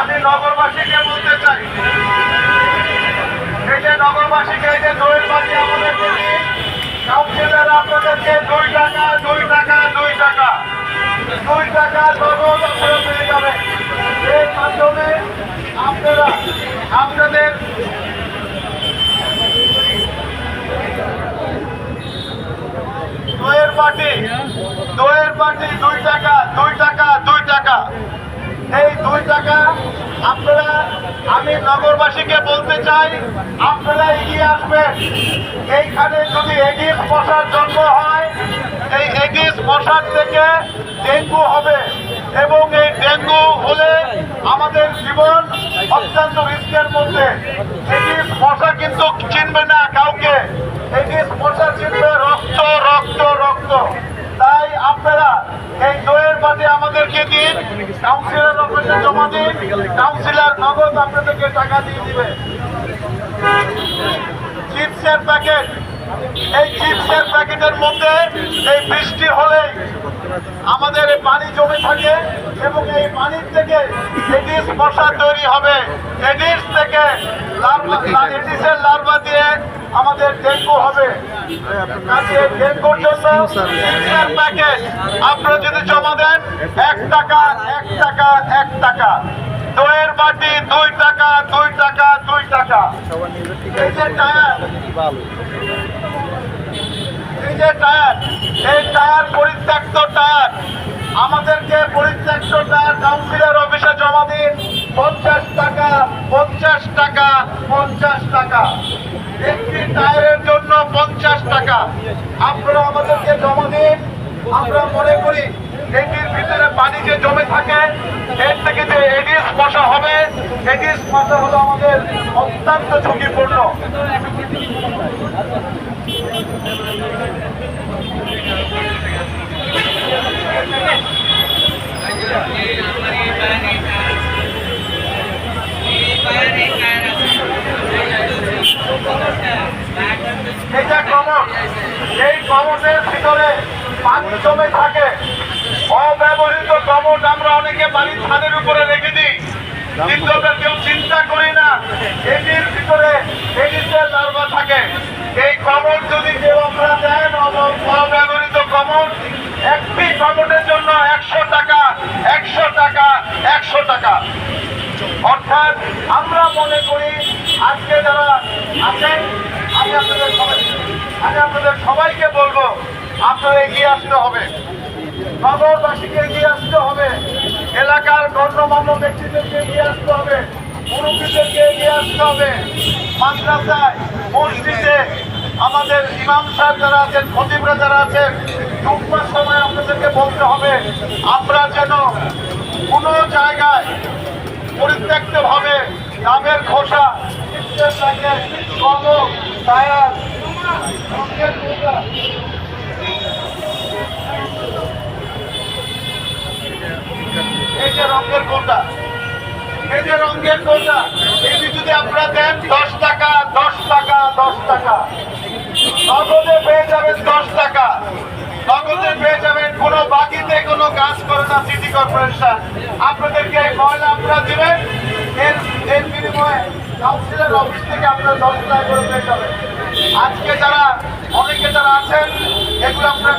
আমি নগরবাসীকে বলতে চাই। এই যে নগরবাসীকে যে দোয়ের পার্টি আমাদেরকে দিন কাউন্সিলর আপনাদেরকে দুই টাকা দুই টাকা দুই টাকা দুই টাকা নগদ আপনারা পেয়ে এর মাধ্যমে আপনারা, আপনাদের দইয়ের পার্টি দইয়ের পার্টি দুই টাকা দুই টাকা দুই টাকা। এই দুই টাকা আপনারা, আমি নগরবাসীকে বলতে চাই, আপনারা এগিয়ে আসবেন। এইখানে যদি এগিস মশার জন্ম হয়, এই এগিস মশার থেকে ডেঙ্গু হবে। এবং এই ডেঙ্গু হলে আমাদের জীবন অত্যন্ত রিস্কের মধ্যে। এগিস মশা কিন্তু চিনবে না কাউকে। এগিস মশা চিনবে রক্ত রক্ত তাই আপনারা এই দইয়ের বাদে আমাদেরকে দিন কাউন্সিলর অফিসে জমা দিন কাউন্সিলর নগদ আপনাদেরকে টাকা দিয়ে দিবে। চিপসের প্যাকেট এই চিপসের প্যাকেটের মধ্যে এই বৃষ্টি হলেই আমাদের এই পানি জমে থাকে এবং এই পানির থেকে এডিস মশা তৈরি হবে। এডিস থেকে লার্ভা, এডিসের লার্ভা দিয়ে আমাদের ডেঙ্গু হবে। কাজে ডেঙ্গুর জন্য প্যাকেট আপনারা যদি জমা দেন, এক টাকা এক টাকা এক টাকা। দইয়ের বাটি, দুই টাকা দুই টাকা দুই টাকা। এই যে টায়ার, এই যে টায়ার, এই টায়ার পরিত্যক্ত টায়ার। আমাদেরকে পরিত্যক্ত টায়ার কাউন্সিলর অফিসে জমা দিন। পঞ্চাশ টাকা পঞ্চাশ টাকা পঞ্চাশ টাকা। আপনারা আমাদেরকে জমা দিন। আমরা মনে করি এটির ভিতরে পানি যে জমে থাকে, এর থেকে যে এডিস মশা হবে এডিস মশা হলো আমাদের অত্যন্ত ঝুঁকিপূর্ণ। এটা কমন। এই কমনের ভিতরে পানি জমে থাকে। অব্যবহৃত কমট আমরা অনেকে বাড়ির ছাদের উপরে রেখে দিই। কিন্তু আমরা কেউ চিন্তা করি না। এটির ভিতরে এডিসের লার্ভা থাকে। এই কমট যদি কেউ আমরা দেন অব্যবহৃত কমট একটি কমটের জন্য একশো টাকা একশো টাকা একশো টাকা। অর্থাৎ আমরা মনে করি আজকে যারা আছেন আমি আপনাদের সবাই আমি আপনাদের সবাইকে বলব, আপনারা এগিয়ে আসতে হবে। নগরবাসীকে এগিয়ে আসতে হবে। এলাকার গণ্যমান্য ব্যক্তিদেরকে এগিয়ে আসতে হবে। মুরব্বীদেরকে এগিয়ে আসতে হবে। মাদ্রাসায়, মসজিদে আমাদের ইমাম সাহেব যারা আছেন, খতিবরা যারা আছেন টুকমার সময় আপনাদেরকে বলতে হবে, আমরা যেন কোনো জায়গায় পরিত্যক্ত ভাবে ডাবের খোসা কলম এই যে রঙের কোটা এই যে রঙের কোটা এটি যদি আপনারা দেন দশ টাকা দশ টাকা দশ টাকা নগদে পেয়ে যাবেন দশ টাকা নগদে পেয়ে যাবেন কোনো বাকিতে কোনো কাজ করে না সিটি কর্পোরেশন আপনাদেরকে ময়লা আপনারা দিবেন এর এর বিনিময়ে কাউন্সিলের অফিস থেকে আপনারা দশ টাকা করে পেয়ে যাবেন। আজকে যারা, অনেকে যারা আছেন, এগুলো আপনারা